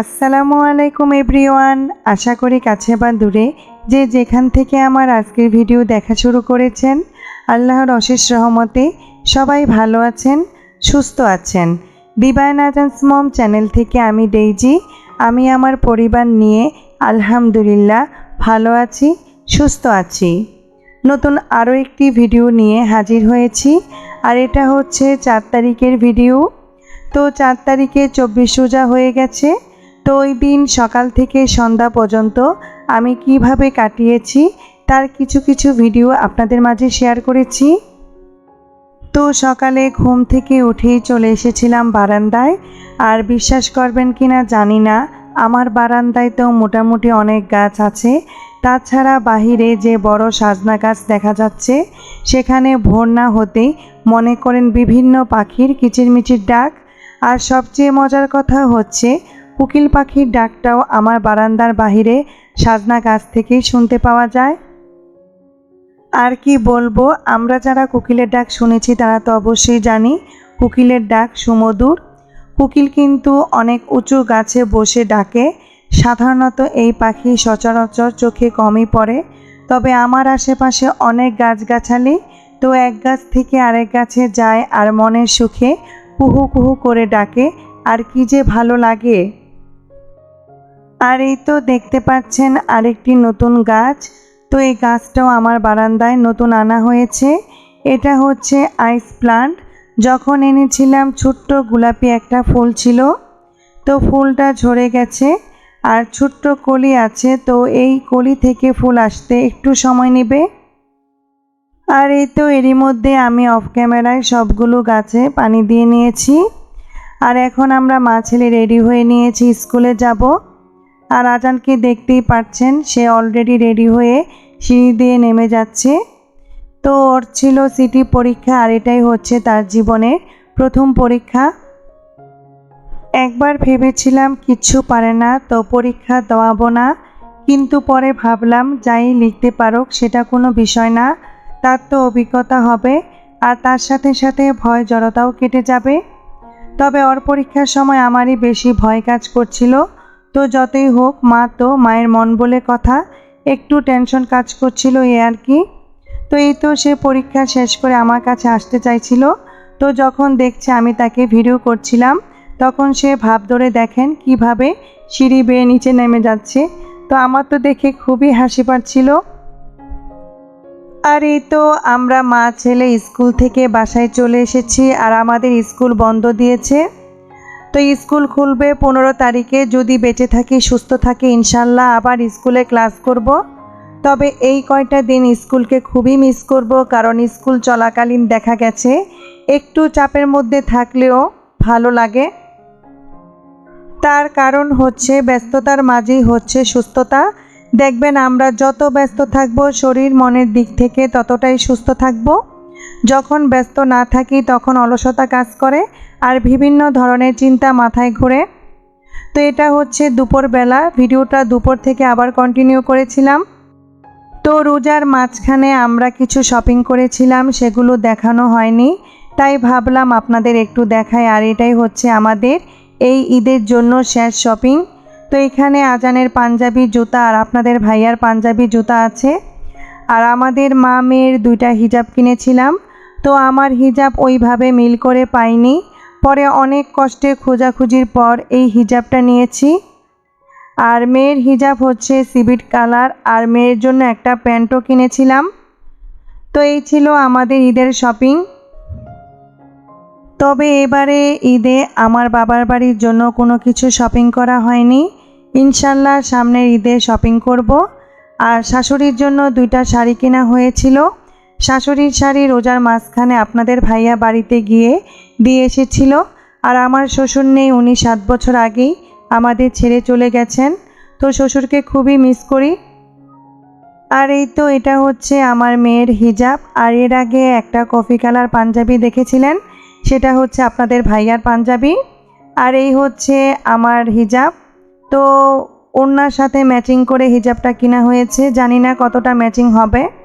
আসসালামু আলাইকুম এভরিওয়ান। আশা করি কাছে বা দূরে যে যেখান থেকে আমার আজকের ভিডিও দেখা শুরু করেছেন, আল্লাহর অশেষ রহমতে সবাই ভালো আছেন, সুস্থ আছেন। ডিভাইন আজান্স মম চ্যানেল থেকে আমি ডেইজি, আমি আমার পরিবার নিয়ে আলহামদুলিল্লাহ ভালো আছি, সুস্থ আছি। নতুন আরও একটি ভিডিও নিয়ে হাজির হয়েছি, আর এটা হচ্ছে চার তারিখের ভিডিও। তো চার তারিখে চব্বিশ রোজা হয়ে গেছে তো ওই দিন সকাল থেকে সন্ধ্যা পর্যন্ত আমি কীভাবে কাটিয়েছি, তার কিছু কিছু ভিডিও আপনাদের মাঝে শেয়ার করেছি। তো সকালে ঘুম থেকে উঠেই চলে এসেছিলাম বারান্দায়। আর বিশ্বাস করবেন কি না জানি না, আমার বারান্দায় তো মোটামুটি অনেক গাছ আছে। তাছাড়া বাহিরে যে বড় সাজনা গাছ দেখা যাচ্ছে, সেখানে ভোর না হতেই মনে করেন বিভিন্ন পাখির কিচিরমিচির ডাক। আর সবচেয়ে মজার কথা হচ্ছে উকিল পাখির ডাকটাও আমার বারান্দার বাহিরে সাজনা গাছ থেকেই শুনতে পাওয়া যায়। আর কি বলব, আমরা যারা কোকিলের ডাক শুনেছি তারা তো অবশ্যই জানি কোকিলের ডাক সুমধুর। কোকিল কিন্তু অনেক উঁচু গাছে বসে ডাকে। সাধারণত এই পাখি সচরাচর চোখে কমই পড়ে। তবে আমার আশেপাশে অনেক গাছগাছালি তো এক গাছ থেকে আরেক গাছে যায় আর মনের সুখে কুহু কুহু করে ডাকে। আর কি যে ভালো লাগে। আর এই তো দেখতে পাচ্ছেন আরেকটি নতুন গাছ। তো এই গাছটাও আমার বারান্দায় নতুন আনা হয়েছে। এটা হচ্ছে আইস প্লান্ট। যখন এনেছিলাম ছোট্ট গোলাপি একটা ফুল ছিল, তো ফুলটা ঝরে গেছে আর ছোট্ট কলি আছে। তো এই কলি থেকে ফুল আসতে একটু সময় নেবে। আর এই তো এরই মধ্যে আমি অফ ক্যামেরায় সবগুলো গাছে পানি দিয়ে নিয়েছি। আর এখন আমরা মা ছেলে রেডি হয়ে নিয়েছি স্কুলে যাব। আর আজানকে দেখতেই পাচ্ছেন সে অলরেডি রেডি হয়ে সিঁড়ি দিয়ে নেমে যাচ্ছে। তো ওর ছিল সিটি পরীক্ষা আর এটাই হচ্ছে তার জীবনের প্রথম পরীক্ষা। একবার ভেবেছিলাম কিচ্ছু পারে না, তো পরীক্ষা দেওয়াবো না, কিন্তু পরে ভাবলাম যাই লিখতে পারুক সেটা কোনো বিষয় না, তার তো অভিজ্ঞতা হবে, আর তার সাথে সাথে ভয় জড়তাও কেটে যাবে। তবে ওর পরীক্ষার সময় আমারই বেশি ভয় কাজ করছিল তো যতই হোক, মা তো মায়ের মন বলে কথা। একটু টেনশন কাজ করছিল এ আর কি। তো এই তো সে পরীক্ষা শেষ করে আমার কাছে আসতে চাইছিল। তো যখন দেখছে আমি তাকে ভিডিও করছিলাম, তখন সে ভাব ধরে দেখেন কীভাবে সিঁড়ি বেয়ে নিচে নেমে যাচ্ছে। তো আমার তো দেখে খুবই হাসি পাচ্ছিল। আর এই তো আমরা মা ছেলে স্কুল থেকে বাসায় চলে এসেছি আর আমাদের স্কুল বন্ধ দিয়েছে। তো স্কুল খুলবে পনেরো তারিখে। যদি বেঁচে থাকি, সুস্থ থাকি, ইনশাল্লাহ আবার স্কুলে ক্লাস করব। তবে এই কয়টা দিন স্কুলকে খুবই মিস করব, কারণ স্কুল চলাকালীন দেখা গেছে। একটু চাপের মধ্যে থাকলেও ভালো লাগে। তার কারণ হচ্ছে ব্যস্ততার মাঝেই হচ্ছে সুস্থতা। দেখবেন আমরা যত ব্যস্ত থাকব, শরীর মনের দিক থেকে ততটাই সুস্থ থাকব। যখন ব্যস্ত না থাকি, তখন অলসতা কাজ করে। আর বিভিন্ন ধরনের চিন্তা মাথায় ঘুরে। তো এটা হচ্ছে দুপুরবেলা, ভিডিওটা দুপুর থেকে আবার কন্টিনিউ করেছিলাম। তো রোজার মাঝখানে আমরা কিছু শপিং করেছিলাম, সেগুলো দেখানো হয়নি। তাই ভাবলাম আপনাদের একটু দেখাই, আর এটাই হচ্ছে আমাদের এই ঈদের জন্য শেষ শপিং তো এখানে আজানের পাঞ্জাবি জুতা আর আপনাদের ভাইয়ার পাঞ্জাবি জুতা আছে। আর আমাদের মা মেয়ের দুইটা হিজাব কিনেছিলাম। তো আমার হিজাব ওইভাবে মিল করে পাইনি। পরে অনেক কষ্টে খোঁজাখুঁজির পর এই হিজাবটা নিয়েছি। আর মেয়ের হিজাব হচ্ছে সিবিট কালার, আর মেয়ের জন্য একটা প্যান্টও কিনেছিলাম। তো এই ছিল আমাদের ঈদের শপিং। তবে এবারে ঈদে আমার বাবার বাড়ির জন্য কোনো কিছু শপিং করা হয়নি। ইনশাল্লাহ সামনের ঈদে শপিং করব। আর শাশুড়ির জন্য দুইটা শাড়ি কেনা হয়েছিল। শাশুড়ির শাড়ি রোজার মাঝখানে আপনাদের ভাইয়া বাড়িতে গিয়ে দিয়ে এসেছিল আর আমার শ্বশুর নেই, উনি সাত বছর আগেই আমাদের ছেড়ে চলে গেছেন। তো শ্বশুরকে খুবই মিস করি। আর এই তো এটা হচ্ছে আমার মেয়ের হিজাব। আর এর আগে একটা কফি কালার পাঞ্জাবি দেখেছিলেন? সেটা হচ্ছে আপনাদের ভাইয়ার পাঞ্জাবি। আর এই হচ্ছে আমার হিজাব। তো ওনার সাথে ম্যাচিং করে হিজাবটা কিনা হয়েছে, জানি না কতটা ম্যাচিং হবে।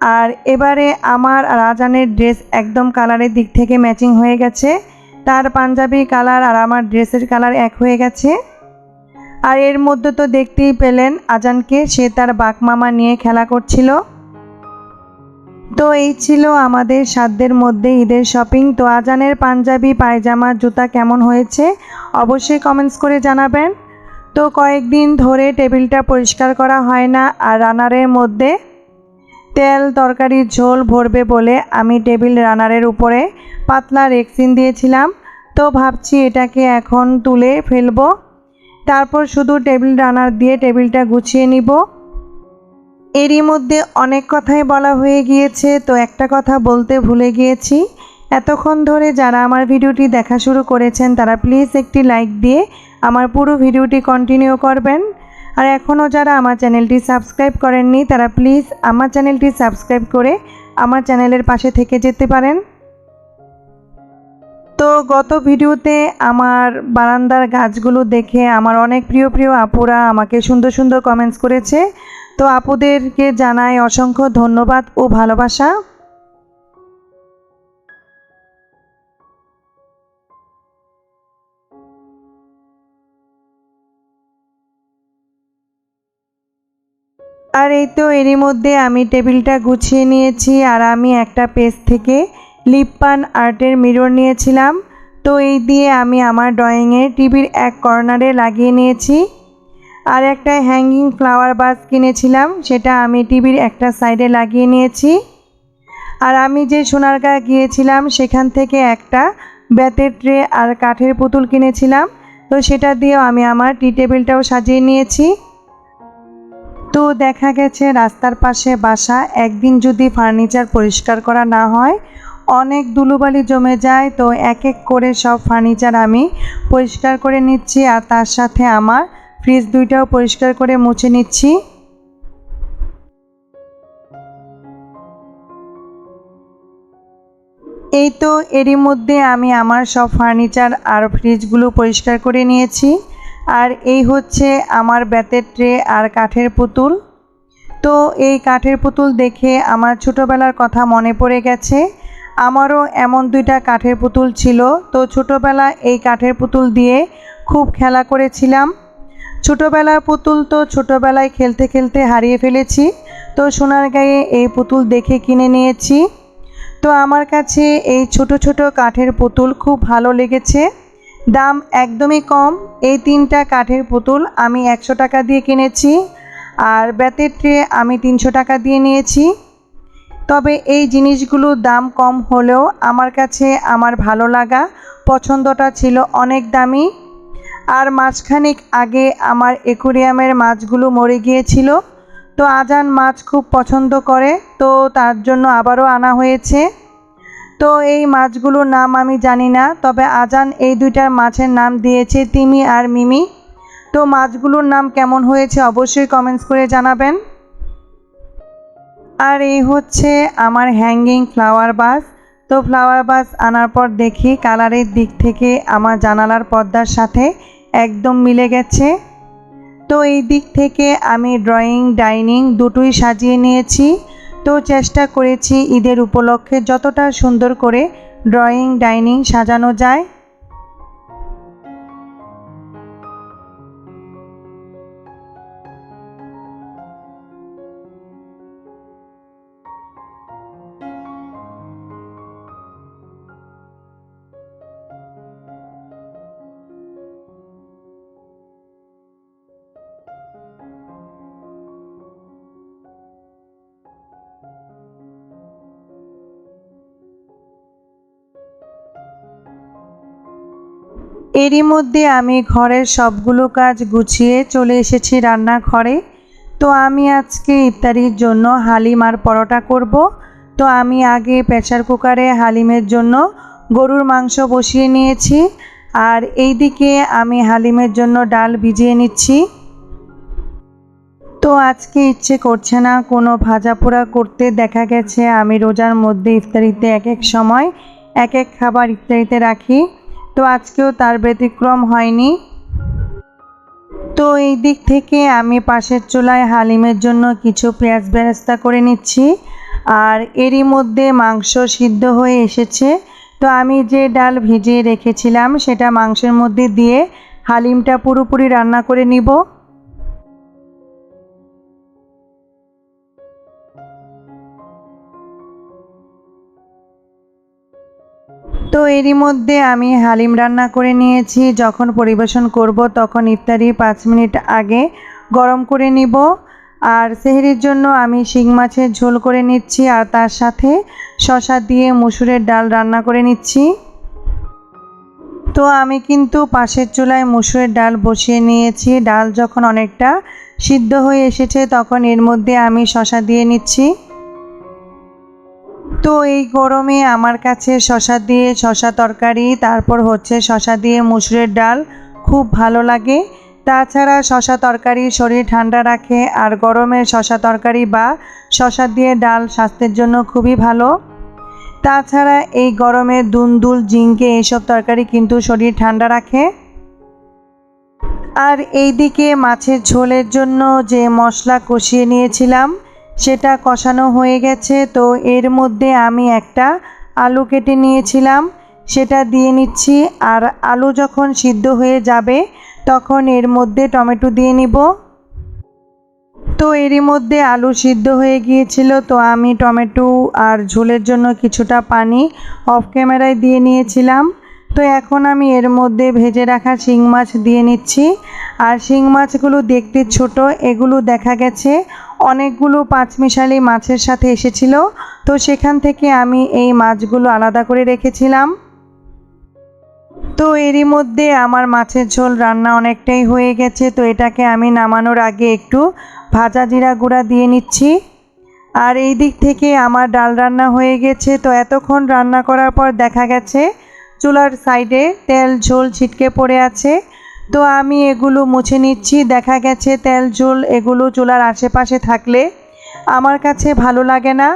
আর এবারে আমার রাজানের ড্রেস একদম কালারের দিক থেকে ম্যাচিং হয়ে গেছে। তার পাঞ্জাবি কালার আর আমার ড্রেসের কালার এক হয়ে গেছে। আর এর মধ্যে তো দেখতেই পেলেন আজানকে, সে তার বাক মামা নিয়ে খেলা করছিল। তো এই ছিল আমাদের সাধ্যের মধ্যে ঈদের শপিং তো আজানের পাঞ্জাবি, পায়জামা, জুতা কেমন হয়েছে অবশ্যই কমেন্টস করে জানাবেন। তো কয়েকদিন ধরে টেবিলটা পরিষ্কার করা হয় না আর রানারের মধ্যে তেল তরকারি ঝোল ভরবে বলে আমি টেবিল রানারের উপরে পাতলা রেক্সিন দিয়েছিলাম। তো ভাবছি এটাকে এখন তুলে ফেলব। তারপর শুধু টেবিল রানার দিয়ে টেবিলটা গুছিয়ে নিব। এরই মধ্যে অনেক কথাই বলা হয়ে গিয়েছে, তো একটা কথা বলতে ভুলে গিয়েছি। এতক্ষণ ধরে যারা আমার ভিডিওটি দেখা শুরু করেছেন, তারা প্লিজ একটি লাইক দিয়ে আমার পুরো ভিডিওটি কন্টিনিউ করবেন। আর এখনও যারা আমার চ্যানেলটি সাবস্ক্রাইব করেননি, তারা প্লিজ আমার চ্যানেলটি সাবস্ক্রাইব করে আমার চ্যানেলের পাশে থেকে যেতে পারেন। তো গত ভিডিওতে আমার বারান্দার গাছগুলো দেখে আমার অনেক প্রিয় প্রিয় আপুরা আমাকে সুন্দর সুন্দর কমেন্টস করেছে। তো আপুদেরকে জানাই অসংখ্য ধন্যবাদ ও ভালোবাসা। আর এই তো এরই মধ্যে আমি টেবিলটা গুছিয়ে নিয়েছি আর আমি একটা পেজ থেকে লিপপান আর্টের মিরর নিয়েছিলাম। তো এই দিয়ে আমি আমার ড্রয়িংয়ে টিভির এক কর্নারে লাগিয়ে নিয়েছি। আর একটা হ্যাঙ্গিং ফ্লাওয়ার বাস কিনেছিলাম, সেটা আমি টিভির একটা সাইডে লাগিয়ে নিয়েছি। আর আমি যে সোনারগাঁ গিয়েছিলাম, সেখান থেকে একটা ব্যাতের ট্রে আর কাঠের পুতুল কিনেছিলাম। তো সেটা দিয়েও আমি আমার টি টেবিলটাও সাজিয়ে নিয়েছি। তো দেখা গেছে রাস্তার পাশে বাসা, একদিন যদি ফার্নিচার পরিষ্কার করা না হয়, অনেক ধুলোবালি জমে যায়, তো এক এক করে সব ফার্নিচার আমি পরিষ্কার করে নিচ্ছি আর তার সাথে আমার ফ্রিজ দুইটাও পরিষ্কার করে মুছে নিচ্ছি। এই তো এরই মধ্যে আমি আমার সব ফার্নিচার আর ফ্রিজগুলো পরিষ্কার করে নিয়েছি। আর এই হচ্ছে আমার বেতের ট্রে আর কাঠের পুতুল। তো এই কাঠের পুতুল দেখে আমার ছোটোবেলার কথা মনে পড়ে গেছে। আমারও এমন দুইটা কাঠের পুতুল ছিল। তো ছোটোবেলা এই কাঠের পুতুল দিয়ে খুব খেলা করেছিলাম। ছোটোবেলার পুতুল তো ছোটোবেলায় খেলতে খেলতে হারিয়ে ফেলেছি। তো সোনার গায়ে এই পুতুল দেখে কিনে নিয়েছি। তো আমার কাছে এই ছোট ছোট কাঠের পুতুল খুব ভালো লেগেছে। দাম একদমই কম। এই তিনটা কাঠের পুতুল আমি একশো টাকা দিয়ে কিনেছি আর ব্যাতের ট্রে আমি তিনশো টাকা দিয়ে নিয়েছি। তবে এই জিনিসগুলোর দাম কম হলেও আমার কাছে আমার ভালো লাগা পছন্দটা ছিল অনেক দামি। আর মাঝখানিক আগে আমার একুরিয়ামের মাছগুলো মরে গিয়েছিল। তো আজান মাছ খুব পছন্দ করে। তো তার জন্য আবারও আনা হয়েছে। তো এই মাছগুলোর নাম আমি জানি না, তবে আজান এই দুইটার মাছের নাম দিয়েছে তিমি আর মিমি। তো মাছগুলোর নাম কেমন হয়েছে অবশ্যই কমেন্টস করে জানাবেন। আর এই হচ্ছে আমার হ্যাঙ্গিং ফ্লাওয়ার বাস তো ফ্লাওয়ার বাস আনার পর দেখি কালারের দিক থেকে আমার জানালার পর্দার সাথে একদম মিলে গেছে। তো এই দিক থেকে আমি ড্রয়িং ডাইনিং দুটোই সাজিয়ে নিয়েছি। তো চেষ্টা করেছি ঈদের উপলক্ষে যতটা সুন্দর করে ড্রয়িং ডাইনিং সাজানো যায়। এরই মধ্যে আমি ঘরের সবগুলো কাজ গুছিয়ে চলে এসেছি রান্নাঘরে। তো আমি আজকে ইফতারির জন্য হালিম আর পরোটা করব। তো আমি আগে প্রেসার কুকারে হালিমের জন্য গরুর মাংস বসিয়ে নিয়েছি। আর এই দিকে আমি হালিমের জন্য ডাল ভিজিয়ে নিচ্ছি। তো আজকে ইচ্ছে করছে না কোনো ভাজা পোড়া করতে। দেখা গেছে আমি রোজার মধ্যে ইফতারিতে এক এক সময় এক এক খাবার ইফতারিতে রাখি। তো আজকেও তার ব্যতিক্রম হয়নি। তো এই দিক থেকে আমি পাশের চুলায় হালিমের জন্য কিছু পেঁয়াজ বেরেস্তা করে নিচ্ছি। আর এরই মধ্যে মাংস সিদ্ধ হয়ে এসেছে। তো আমি যে ডাল ভিজিয়ে রেখেছিলাম, সেটা মাংসের মধ্যে দিয়ে হালিমটা পুরোপুরি রান্না করে নিব। এরই মধ্যে আমি হালিম রান্না করে নিয়েছি। যখন পরিবেশন করব তখন ইফতারি পাঁচ মিনিট আগে গরম করে নিব। আর সেহরির জন্য আমি শিং মাছের ঝোল করে নিচ্ছি আর তার সাথে শশা দিয়ে মুসুরের ডাল রান্না করে নিচ্ছি। তো আমি কিন্তু পাশের চুলায় মুসুরের ডাল বসিয়ে নিয়েছি। ডাল যখন অনেকটা সিদ্ধ হয়ে এসেছে তখন এর মধ্যে আমি শশা দিয়ে নিচ্ছি। তো এই গরমে আমার কাছে শশা দিয়ে শশা তরকারি, তারপর হচ্ছে শশা দিয়ে মুসুরের ডাল, খুব ভালো লাগে। তাছাড়া শশা তরকারি শরীর ঠান্ডা রাখে, আর গরমে শশা তরকারি বা শশা দিয়ে ডাল স্বাস্থ্যের জন্য খুবই ভালো। তাছাড়া এই গরমে দুন্দুল জিঙ্কে এইসব তরকারি কিন্তু শরীর ঠান্ডা রাখে। আর এইদিকে মাছের ঝোলের জন্য যে মশলা কষিয়ে নিয়েছিলাম সেটা কষানো হয়ে গেছে, তো এর মধ্যে আমি একটা আলু কেটে নিয়েছিলাম। সেটা দিয়ে নিচ্ছি, আর আলু যখন সিদ্ধ হয়ে যাবে, তখন এর মধ্যে টমেটো দিয়ে নিব। তো এরই মধ্যে আলু সিদ্ধ হয়ে গিয়েছিল, তো আমি টমেটো আর ঝোলের জন্য কিছুটা পানি অফ ক্যামেরায় দিয়ে নিয়েছিলাম। তো এখন আমি এর মধ্যে ভেজে রাখা শিং মাছ দিয়ে নিচ্ছি। আর শিং মাছগুলো দেখতে ছোট, এগুলো দেখা গেছে অনেকগুলো পাঁচমিশালি মাছের সাথে এসেছিল। তো সেখান থেকে আমি এই মাছগুলো আলাদা করে রেখেছিলাম। তো এরই মধ্যে আমার মাছের ঝোল রান্না অনেকটাই হয়ে গেছে। তো এটাকে আমি নামানোর আগে একটু ভাজা জিরা গুঁড়া দিয়ে নিচ্ছি। আর এই দিক থেকে আমার ডাল রান্না হয়ে গেছে। তো এতক্ষণ রান্না করার পর দেখা গেছে চুলার সাইডে তেল, ঝোল ছিটকে পড়ে আছে। তো আমি এগুলো মুছে নিচ্ছি। দেখা গেছে তেল, ঝোল এগুলো চুলার আশেপাশে থাকলে আমার কাছে ভালো লাগে না।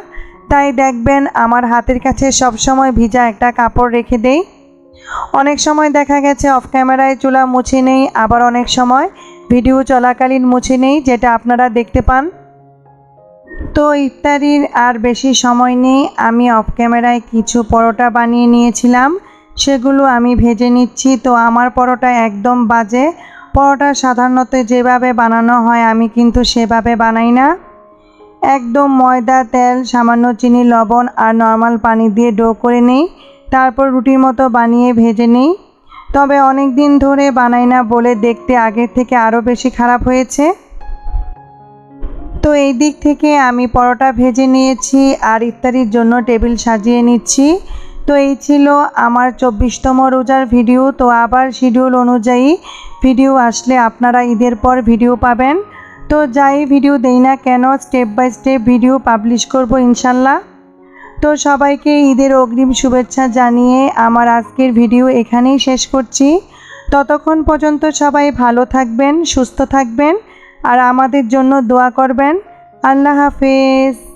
তাই দেখবেন আমার হাতের কাছে সবসময় ভিজা একটা কাপড় রেখে দেই। অনেক সময় দেখা গেছে অফ ক্যামেরায় চুলা মুছে নেই, আবার অনেক সময় ভিডিও চলাকালীন মুছে নেই, যেটা আপনারা দেখতে পান। তো ইফতারির আর বেশি সময় নেই। আমি অফ ক্যামেরায় কিছু পরোটা বানিয়ে নিয়েছিলাম। সেগুলো আমি ভেজে নিচ্ছি। তো আমার পরোটা একদম বাজে। পরোটা সাধারণত যেভাবে বানানো হয় আমি কিন্তু সেভাবে বানাই না। একদম ময়দা, তেল, সামান্য চিনি, লবণ আর নর্মাল পানি দিয়ে ডো করে নেই। তারপর রুটির মতো বানিয়ে ভেজে নিই। তবে অনেক দিন ধরে বানাই না বলে দেখতে আগের থেকে আরও বেশি খারাপ হয়েছে। তো এই দিক থেকে আমি পরোটা ভেজে নিয়েছি আর ইফতারির জন্য টেবিল সাজিয়ে নিচ্ছি। তো এই ছিল আমার চব্বিশতম রোজার ভিডিও। তো আবার শিডিউল অনুযায়ী ভিডিও আসলে আপনারা ঈদের পর ভিডিও পাবেন। তো যাই ভিডিও দেই না কেন step by step video publish করব ইনশাল্লাহ। তো সবাইকে ঈদের অগ্রিম শুভেচ্ছা জানিয়ে আমার আজকের ভিডিও এখানেই শেষ করছি। ততক্ষণ পর্যন্ত সবাই ভালো থাকবেন, সুস্থ থাকবেন, আর আমাদের জন্য দোয়া করবেন। আল্লাহ হাফেজ।